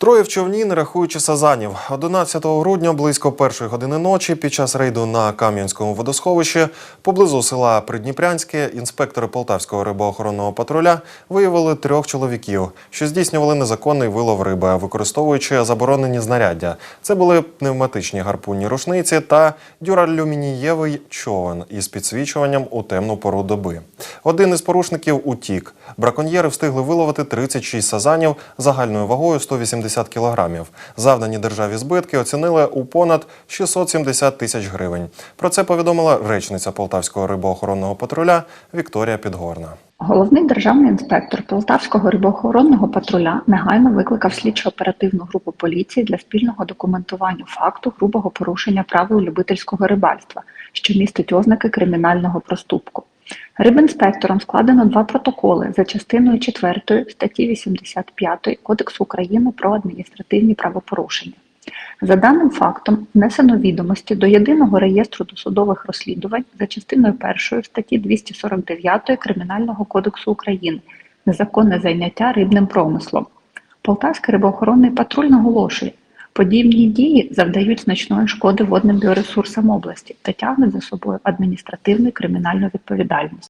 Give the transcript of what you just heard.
Троє в човні, не рахуючи сазанів. 11 грудня близько першої години ночі під час рейду на Кам'янському водосховищі поблизу села Придніпрянське інспектори Полтавського рибоохоронного патруля виявили трьох чоловіків, що здійснювали незаконний вилов риби, використовуючи заборонені знаряддя. Це були пневматичні гарпунні рушниці та дюралюмінієвий човен із підсвічуванням у темну пору доби. Один із порушників утік. Браконьєри встигли виловити 36 сазанів загальною вагою 180 кілограмів. Завдані державі збитки оцінили у понад 670 тисяч гривень. Про це повідомила речниця Полтавського рибоохоронного патруля Вікторія Підгорна. Головний державний інспектор Полтавського рибоохоронного патруля негайно викликав слідчо-оперативну групу поліції для спільного документування факту грубого порушення правил любительського рибальства, що містить ознаки кримінального проступку. Рибінспектором складено два протоколи за частиною 4 статті 85 Кодексу України про адміністративні правопорушення. За даним фактом внесено відомості до єдиного реєстру досудових розслідувань за частиною 1 статті 249 Кримінального кодексу України незаконне зайняття рибним промислом. Полтавський рибоохоронний патруль наголошує, подібні дії завдають значної шкоди водним біоресурсам області та тягнуть за собою адміністративну і кримінальну відповідальність.